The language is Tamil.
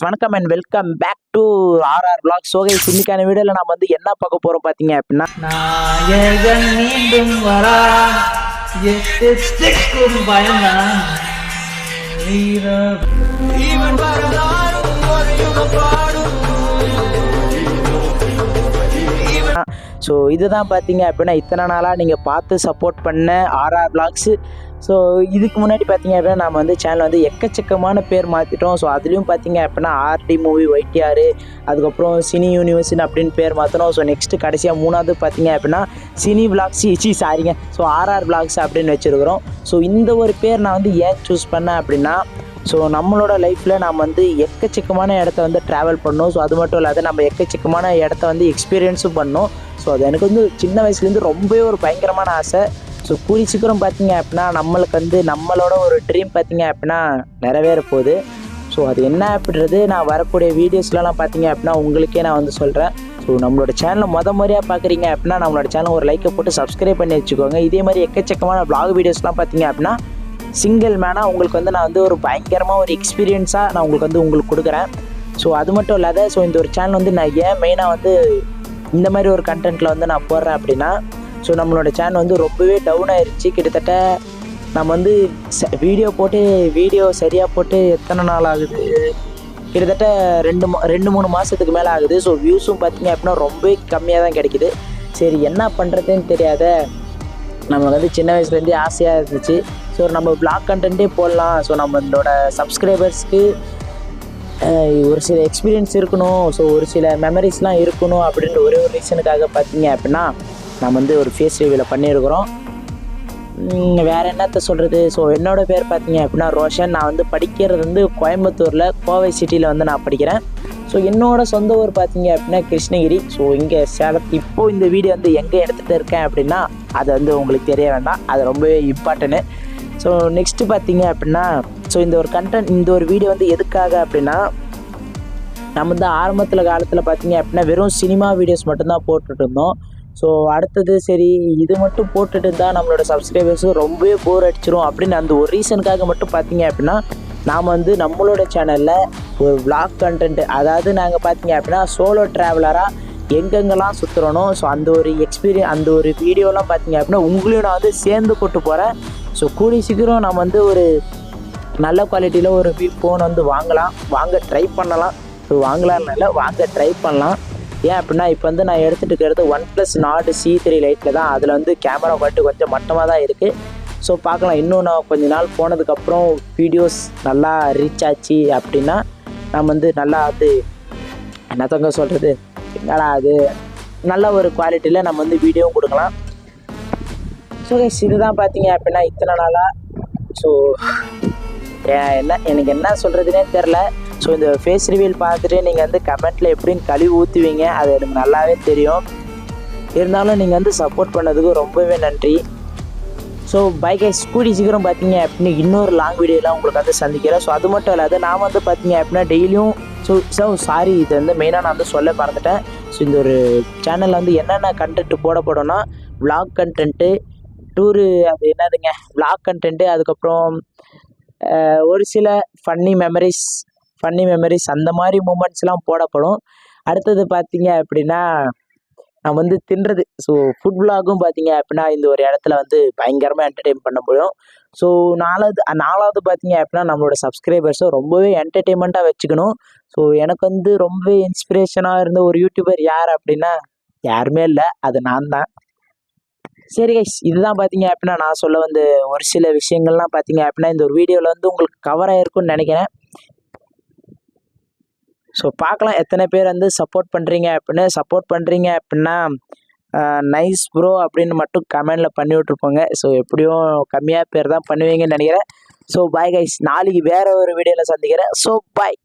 கைஸ் வணக்கம் and welcome back to RR blog so guys இன்னைக்கான வீடியோவில் நம்ம வந்து என்ன பார்க்க போகிறோம் பார்த்தீங்க அப்படின்னா மீண்டும் வரா. எட்டு ஸோ இதுதான் பார்த்தீங்க அப்படின்னா இத்தனை நாளாக நீங்கள் பார்த்து சப்போர்ட் பண்ண ஆர்ஆர் பிளாக்ஸு ஸோ இதுக்கு முன்னாடி பார்த்தீங்க அப்படின்னா நம்ம வந்து சேனல் வந்து எக்கச்சக்கமான பேர் மாற்றிட்டோம் ஸோ அதுலேயும் பார்த்தீங்க அப்படின்னா ஆர்டி மூவி ஒய்டிஆர் அதுக்கப்புறம் சினி யூனிவர்ஸ்னு அப்படின்னு பேர் மாற்றணும் ஸோ நெக்ஸ்ட்டு கடைசியாக மூணாவது பார்த்தீங்க அப்படின்னா சினி பிளாக்ஸ் இச்சி சாரிங்க ஸோ ஆர்ஆர் பிளாக்ஸ் அப்படின்னு வச்சுருக்கிறோம். ஸோ இந்த ஒரு பேர் நான் வந்து ஏன் சூஸ் பண்ணேன் அப்படின்னா ஸோ நம்மளோட லைஃப்பில் நாம் வந்து எக்கச்சக்கமான இடத்த வந்து ட்ராவல் பண்ணோம். ஸோ அது மட்டும் இல்லாத நம்ம எக்கச்சக்கமான இடத்த வந்து எக்ஸ்பீரியன்ஸும் பண்ணோம். ஸோ அது எனக்கு வந்து சின்ன வயசுலேருந்து ரொம்பவே ஒரு பயங்கரமான ஆசை. ஸோ கூடி சீக்கிரம் பார்த்தீங்க அப்படின்னா நம்மளுக்கு வந்து நம்மளோட ஒரு ட்ரீம் பார்த்தீங்க அப்படின்னா நிறைவேற போகுது. ஸோ அது என்ன அப்படின்றது நான் வரக்கூடிய வீடியோஸ்லலாம் பார்த்தீங்க அப்படின்னா உங்களுக்கே நான் வந்து சொல்கிறேன் ஸோ நம்மளோட சேனலை முத முறையாக பார்க்குறீங்க அப்படின்னா நம்மளோட சேனல் ஒரு லைக்கை போட்டு சப்ஸ்கிரைப் பண்ணி வச்சுக்கோங்க. இதே மாதிரி எக்கச்சக்கமான ப்ளாக் வீடியோஸ்லாம் பார்த்தீங்க அப்படின்னா சிங்கிள் மேனாக உங்களுக்கு வந்து நான் வந்து ஒரு பயங்கரமாக ஒரு எக்ஸ்பீரியன்ஸாக நான் உங்களுக்கு வந்து உங்களுக்கு கொடுக்குறேன். ஸோ அது மட்டும் இல்லாத ஸோ இந்த ஒரு சேனல் வந்து நான் ஏன் மெயினாக வந்து இந்த மாதிரி ஒரு கண்டென்ட்டில் வந்து நான் போடுறேன் அப்படின்னா ஸோ நம்மளோட சேனல் வந்து ரொம்பவே டவுன் ஆயிடுச்சு கிட்டத்தட்ட நம்ம வந்து வீடியோ போட்டு வீடியோ சரியாக போட்டு எத்தனை நாள் ஆகுது? கிட்டத்தட்ட ரெண்டு மா ரெண்டு மூணு மாதத்துக்கு மேலே ஆகுது. ஸோ வியூஸும் பார்த்திங்க அப்படின்னா ரொம்ப கம்மியாக தான் கிடைக்குது. சரி என்ன பண்ணுறதுன்னு தெரியாத நம்ம வந்து சின்ன வயசுலேருந்தே ஆசையாக இருந்துச்சு. ஸோ நம்ம பிளாக் கண்டென்ட்டே போடலாம். ஸோ நம்மளோட சப்ஸ்கிரைபர்ஸ்க்கு ஒரு சில எக்ஸ்பீரியன்ஸ் இருக்கணும். ஸோ ஒரு சில மெமரிஸ்லாம் இருக்கணும் அப்படின்ற ஒரே ஒரு ரீசனுக்காக பார்த்தீங்க அப்படின்னா நம்ம வந்து ஒரு ஃபேஸ் ரிவியூவில் பண்ணியிருக்கிறோம். வேறு என்னத்த சொல்கிறது ஸோ என்னோட பேர் பார்த்தீங்க அப்படின்னா ரோஷன். நான் வந்து படிக்கிறது வந்து கோயம்புத்தூரில் கோவை சிட்டியில் வந்து நான் படிக்கிறேன். ஸோ என்னோடய சொந்த ஊர் பார்த்தீங்க அப்படின்னா கிருஷ்ணகிரி. ஸோ இங்கே சேலத்து இப்போ இந்த வீடியோ வந்து எங்கே எடுத்துகிட்டு இருக்கேன் அப்படின்னா அது வந்து உங்களுக்கு தெரிய வேண்டாம். அது ரொம்பவே இம்பார்ட்டன்ட்டு ஸோ நெக்ஸ்ட்டு பார்த்தீங்க அப்படின்னா ஸோ இந்த ஒரு கண்டென்ட் இந்த ஒரு வீடியோ வந்து எதுக்காக அப்படின்னா நம்ம வந்து ஆரம்பத்தில் காலத்தில் பார்த்தீங்க அப்படின்னா வெறும் சினிமா வீடியோஸ் மட்டும்தான் போட்டுட்டு இருந்தோம் ஸோ அடுத்தது சரி இது மட்டும் போட்டுட்டு இருந்தால் நம்மளோட சப்ஸ்கிரைபர்ஸும் ரொம்பவே போர் அடிச்சிரும் அப்படின்னு அந்த ஒரு ரீசனுக்காக மட்டும் பார்த்தீங்க அப்படின்னா நாம் வந்து நம்மளோட சேனலில் ஒரு விளாக் கண்டென்ட் அதாவது நாங்கள் பார்த்தீங்க அப்படின்னா சோலோ ட்ராவலராக எங்கெங்கெல்லாம் சுற்றுறனோ ஸோ அந்த ஒரு எக்ஸ்பீரியன் அந்த ஒரு வீடியோலாம் பார்த்தீங்க அப்படின்னா உங்களையும் நான் வந்து சேர்ந்து கூட்டு போகிறேன் ஸோ கூடிய சீக்கிரம் நம்ம வந்து ஒரு நல்ல குவாலிட்டியில் ஒரு ஃபோன் வந்து வாங்கலாம். வாங்க ட்ரை பண்ணலாம். ஸோ வாங்கலாம் இல்லை வாங்க ட்ரை பண்ணலாம். ஏன் அப்படின்னா இப்போ வந்து நான் எடுத்துகிட்டு இருக்கிறது One Plus Nord C three லைட்டில் தான். அதில் வந்து கேமரா குவாலிட்டி கொஞ்சம் மட்டமாக தான் இருக்குது ஸோ பார்க்கலாம். இன்னும் நான் கொஞ்ச நாள் போனதுக்கப்புறம் வீடியோஸ் நல்லா ரீச் ஆச்சு அப்படின்னா நம்ம வந்து நல்லா அது என்னத்தங்க சொல்கிறது என்னடா அது? நல்ல ஒரு குவாலிட்டியில் நம்ம வந்து வீடியோவும் கொடுக்கலாம். ஸோ கைஸ் இதுதான் பார்த்தீங்க அப்படின்னா இத்தனை நாளாக ஸோ என்ன எனக்கு என்ன சொல்கிறதுனே தெரில ஸோ இந்த ஃபேஸ் ரிவீல் பார்த்துட்டு நீங்கள் வந்து கமெண்ட்டில் எப்படின்னு கழுவி ஊற்றுவீங்க அது எனக்கு நல்லாவே தெரியும். இருந்தாலும் நீங்கள் வந்து சப்போர்ட் பண்ணதுக்கு ரொம்பவே நன்றி. ஸோ பைக்கை கூடி சீக்கிரம் பார்த்தீங்க அப்படின்னு இன்னொரு லாங் வீடியோலாம் உங்களுக்கு வந்து சந்திக்கிறேன். ஸோ அது மட்டும் இல்லாத நான் வந்து பார்த்தீங்க அப்படின்னா டெய்லியும் ஸோ ஸோ சாரி இது வந்து மெயினாக நான் வந்து சொல்ல மறந்துட்டேன். ஸோ இந்த ஒரு சேனலில் வந்து என்னென்ன கண்டென்ட் போடப்படும்னா விளாக் கண்டென்ட்டு டூரு அது என்னதுங்க? பிளாக் கண்டென்ட்டு அதுக்கப்புறம் ஒரு சில ஃபன்னி மெமரிஸ் ஃபன்னி மெமரிஸ் அந்த மாதிரி மூமெண்ட்ஸ்லாம் போடப்படும். அடுத்தது பார்த்தீங்க அப்படின்னா நான் வந்து தின்றது. ஸோ ஃபுட் vlogகும் பார்த்தீங்க அப்படின்னா இந்த ஒரு இடத்துல வந்து பயங்கரமாக என்டர்டெயின் பண்ண முடியும். ஸோ நாலாவது நாலாவது பார்த்தீங்க அப்படின்னா நம்மளோட சப்ஸ்கிரைபர்ஸும் ரொம்பவே என்டர்டெயின்மெண்ட்டாக வச்சுக்கணும். ஸோ எனக்கு வந்து ரொம்பவே இன்ஸ்பிரேஷனாக இருந்த ஒரு யூடியூபர் யார் அப்படின்னா யாருமே இல்லை. அது நான் தான். சரி கைஸ் இதுதான் பார்த்தீங்க அப்படின்னா நான் சொல்ல வந்து ஒரு சில விஷயங்கள்லாம் பார்த்தீங்க அப்படின்னா இந்த ஒரு வீடியோவில் வந்து உங்களுக்கு கவர் ஆகிருக்குன்னு நினைக்கிறேன். ஸோ பார்க்கலாம் எத்தனை பேர் வந்து சப்போர்ட் பண்ணுறீங்க அப்படின்னு. சப்போர்ட் பண்ணுறீங்க அப்படின்னா நைஸ் ப்ரோ அப்படின்னு மட்டும் கமெண்டில் பண்ணி விட்ருப்போங்க ஸோ எப்படியும் கம்மியாக பேர் தான் பண்ணுவீங்கன்னு நினைக்கிறேன். ஸோ பாய் கைஸ் நாளைக்கு வேறு ஒரு வீடியோவில் சந்திக்கிறேன். So bye